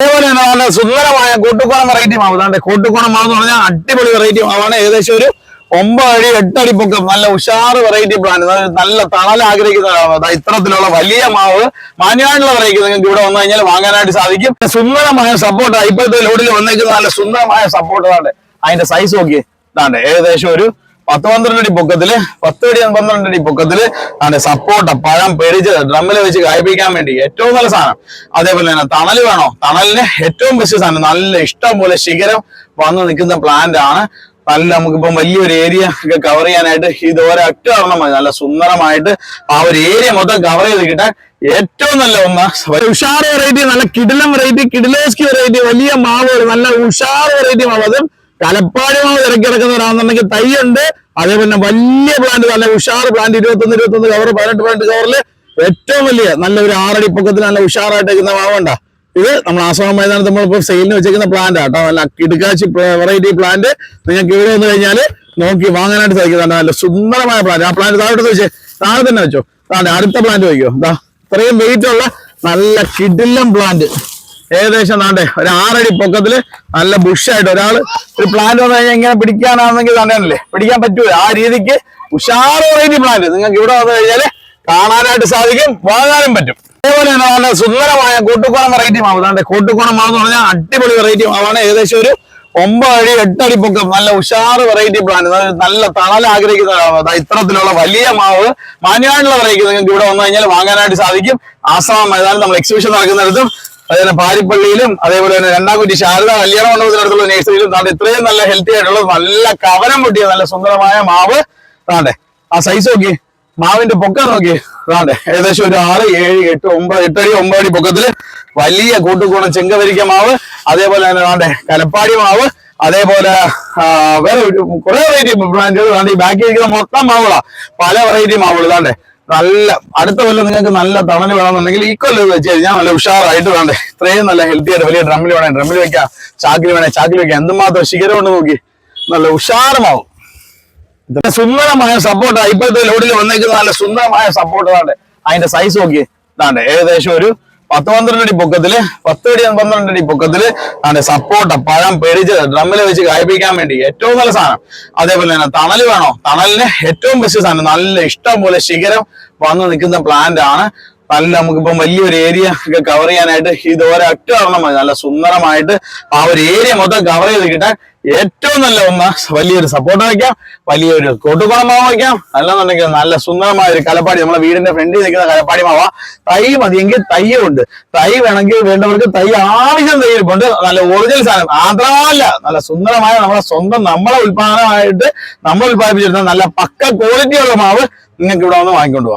അതേപോലെ തന്നെ നല്ല സുന്ദരമായ കൂട്ടുകോണം വെറൈറ്റി മാവ്. അതാണ്ട് കൂട്ടുകോണം മാവ് എന്ന് പറഞ്ഞാൽ അടിപൊളി വെറൈറ്റി മാവാണ് ഏകദേശം ഒരു ഒമ്പത് അടി എട്ടടി പൊക്കം. നല്ല ഉഷാർ വെറൈറ്റി പ്ലാന്റ് നല്ല തണൽ ആഗ്രഹിക്കുന്ന ഇത്തരത്തിലുള്ള വലിയ മാവ് മാന്യമായിട്ടുള്ള വെറൈറ്റി നിങ്ങൾക്ക് ഇവിടെ വന്നു കഴിഞ്ഞാൽ വാങ്ങാനായിട്ട് സാധിക്കും. സുന്ദരമായ സപ്പോർട്ട് ഇപ്പോഴത്തെ ലോഡിൽ വന്നേക്കുന്ന നല്ല സുന്ദരമായ സപ്പോർട്ട് താണ്ട് അതിന്റെ സൈസ് നോക്കി ഇതാണ്ട്. ഏകദേശം ഒരു പത്ത് പന്ത്രണ്ട് അടി പൊക്കത്തിൽ പത്ത് അടി പന്ത്രണ്ട് അടി പൊക്കത്തിൽ അതിന്റെ സപ്പോർട്ട പഴം പെരിച്ച് ഡ്രമ്മിൽ വെച്ച് കായ്പിക്കാൻ വേണ്ടി ഏറ്റവും നല്ല സാധനം. അതേപോലെ തന്നെ തണൽ വേണോ? തണലിന് ഏറ്റവും ബെസ്റ്റ് സാധനം. നല്ല ഇഷ്ടം പോലെ ശിഖരം വന്ന് നിൽക്കുന്ന പ്ലാന്റ് ആണ്. നല്ല നമുക്കിപ്പം വലിയൊരു ഏരിയ ഒക്കെ കവർ ചെയ്യാനായിട്ട് ഇത് ഒരൊറ്റ ഒരെണ്ണം മതി. നല്ല സുന്ദരമായിട്ട് ആ ഒരു ഏരിയ മൊത്തം കവർ ചെയ്ത് കിട്ടാൻ ഏറ്റവും നല്ല ഒന്ന്. ഉഷാർ വെറൈറ്റി നല്ല കിടിലം വെറൈറ്റി കിടിലേസ്കി വെറൈറ്റി വലിയ മാവ് നല്ല ഉഷാർ വെറൈറ്റി മാവ് അതും തിരക്കി കിടക്കുന്നവരാണെന്നുണ്ടെങ്കിൽ തൈയുണ്ട്. അതേപോലെ വലിയ പ്ലാന്റ് നല്ല ഉഷാർ പ്ലാന്റ് ഇരുപത്തൊന്ന് ഇരുപത്തൊന്ന് കവർ പതിനെട്ട് പതിനെട്ട് കവറിൽ ഏറ്റവും വലിയ നല്ല ഒരു ആറടി പൊക്കത്തിൽ നല്ല ഉഷാറായിട്ട് വെക്കുന്ന മാവുണ്ട ഇത് നമ്മൾ ആശ്രമ മൈതാനത്ത് നമ്മളിപ്പോൾ സെയിലിന് വെച്ചേക്കുന്ന പ്ലാന്റ് ആട്ടോ നല്ല കിടുക്കാച്ചി വെറൈറ്റി പ്ലാന്റ് നിങ്ങൾക്ക് ഇവിടെ വന്നു കഴിഞ്ഞാൽ നോക്കി വാങ്ങാനായിട്ട് സാധിക്കുന്നുണ്ട് നല്ല സുന്ദരമായ പ്ലാന്റ് ആ പ്ലാന്റ് താഴോട്ട് വെച്ചേ. താഴെ തന്നെ വെച്ചോ. താഴെ അടുത്ത പ്ലാന്റ് വയ്ക്കോ ഇതാ ഇത്രയും വെയിറ്റ് ഉള്ള നല്ല കിടിലം പ്ലാന്റ് ഏകദേശം നാണ്ടേ ഒരു ആറടി പൊക്കത്തിൽ നല്ല ബുഷായിട്ട് ഒരാൾ ഒരു പ്ലാന്റ് വന്നു കഴിഞ്ഞാൽ ഇങ്ങനെ പിടിക്കാനാണെങ്കിൽ തന്നെയല്ലേ പിടിക്കാൻ പറ്റൂല. ആ രീതിക്ക് ഉഷാറ് വെറൈറ്റി പ്ലാന്റ് നിങ്ങൾക്ക് ഇവിടെ വന്നു കഴിഞ്ഞാൽ കാണാനായിട്ട് സാധിക്കും വാങ്ങാനും പറ്റും. അതേപോലെ തന്നെ നല്ല സുന്ദരമായ കൂട്ടുകോണം വെറൈറ്റി മാവ്. താണ്ടെ കൂട്ടുകോണം മാവ് എന്ന് പറഞ്ഞാൽ അടിപൊളി വെറൈറ്റി മാവാണ്. ഏകദേശം ഒരു ഒമ്പത് അടി എട്ടടി പൊക്കം. നല്ല ഉഷാറ് വെറൈറ്റി പ്ലാന്റ് നല്ല തണൽ ആഗ്രഹിക്കുന്ന ഒരാളാണ്. ഇത്തരത്തിലുള്ള വലിയ മാവ് മാന്യമായിട്ടുള്ള വെറൈറ്റി നിങ്ങൾക്ക് ഇവിടെ വന്നു കഴിഞ്ഞാൽ വാങ്ങാനായിട്ട് സാധിക്കും. ആസാം മൈതാനം നമ്മൾ എക്സിബിഷൻ നടക്കുന്നിടത്തും അതുപോലെ പാരിപ്പള്ളിയിലും അതേപോലെ തന്നെ രണ്ടാംകുറ്റി ശാരദ കല്യാണ മണ്ഡപത്തിനടുത്തുള്ള നേഴ്സറിയിലും താണ്ട് ഇത്രയും നല്ല ഹെൽത്തി ആയിട്ടുള്ള നല്ല കവനം പൊട്ടിയ നല്ല സുന്ദരമായ മാവ് താണ്ടെ. ആ സൈസ് നോക്കി മാവിന്റെ പൊക്കം നോക്കി താണ്ടെ. ഏകദേശം ഒരു ആറ് ഏഴ് എട്ട് ഒമ്പത് എട്ടടി ഒമ്പതടി പൊക്കത്തിൽ വലിയ കൂട്ടുകൂണം ചെങ്കവരിക്ക മാവ് അതേപോലെ തന്നെ താണ്ടെ കലപ്പാടി മാവ് അതേപോലെ വേറെ ഒരു കുറെ വെറൈറ്റി ബ്രാൻഡുകൾ ഈ ബാക്കി ഇരിക്കുന്ന മൊത്തം മാവുകളാ. പല വെറൈറ്റി മാവുകൾ താണ്ടെ. നല്ല അടുത്ത കൊല്ലം നിങ്ങൾക്ക് നല്ല തണൽ വേണമെന്നുണ്ടെങ്കിൽ ഈ കൊല്ലം വെച്ച് കഴിഞ്ഞാൽ നല്ല ഉഷാറായിട്ട് വേണ്ടേ. ഇത്രയും നല്ല ഹെൽത്തി ആയിട്ട് വലിയ ഡ്രമ്മിൽ വേണേ. ഡ്രമ്മിൽ വെക്കാം. ചാക്കിൽ വേണേ. ചാക്കിൽ വെക്കാം. എന്തുമാത്രം ശിഖരം കൊണ്ട് നോക്കി. നല്ല ഉഷാറമാവും. സുന്ദരമായ സപ്പോർട്ടാണ് ഇപ്പോഴത്തെ ലോഡിൽ വന്നേക്കുന്ന നല്ല സുന്ദരമായ സപ്പോർട്ട് താണ്ടെ അതിന്റെ സൈസ് നോക്കി താണ്ടെ ഏകദേശം ഒരു പത്ത് പന്ത്രണ്ട് അടി പൊക്കത്തിൽ പത്ത് അടി പന്ത്രണ്ട് അടി പൊക്കത്തിൽ അതിന്റെ സപ്പോർട്ട പഴം പെരിച്ച് ഡ്രമ്മിൽ വെച്ച് കായ്പിക്കാൻ വേണ്ടി ഏറ്റവും നല്ല സാധനം. അതേപോലെ തന്നെ തണൽ വേണോ? തണലിന് ഏറ്റവും ബെസ്റ്റ് സാധനം. നല്ല ഇഷ്ടം പോലെ ശിഖരം വന്ന് നിൽക്കുന്ന പ്ലാന്റ് ആണ്. നല്ല നമുക്കിപ്പം വലിയൊരു ഏരിയ ഒക്കെ കവർ ചെയ്യാനായിട്ട് ഇത് ഒരൊറ്റ ഒരെണ്ണം മതി. നല്ല സുന്ദരമായിട്ട് ആ ഒരു ഏരിയ മൊത്തം കവർ ചെയ്ത് കിട്ടാൻ ഏറ്റവും നല്ല ഒന്ന് വലിയൊരു സപ്പോർട്ട് വയ്ക്കാം വലിയൊരു കോട്ടുകുളം മാവ് വയ്ക്കാം അല്ലെന്നുണ്ടെങ്കിൽ നല്ല സുന്ദരമായ ഒരു കലപ്പാടി. നമ്മളെ വീടിന്റെ ഫ്രണ്ടിൽ നിൽക്കുന്ന കലപ്പാടി മാവ തൈ മതിയെങ്കിൽ ഉണ്ട് തൈ വേണമെങ്കിൽ വേണ്ടവർക്ക് തൈ ആവശ്യം തയ്യിരിപ്പുണ്ട് നല്ല ഒറിജിനൽ സാധനം. മാത്രമല്ല നല്ല സുന്ദരമായ നമ്മളെ സ്വന്തം നമ്മളെ ഉൽപാദനമായിട്ട് നമ്മൾ ഉൽപ്പാദിപ്പിച്ചിരുന്ന നല്ല പക്ക ക്വാളിറ്റിയുള്ള മാവ് നിങ്ങൾക്ക് ഇവിടെ വന്ന് വാങ്ങിക്കൊണ്ടു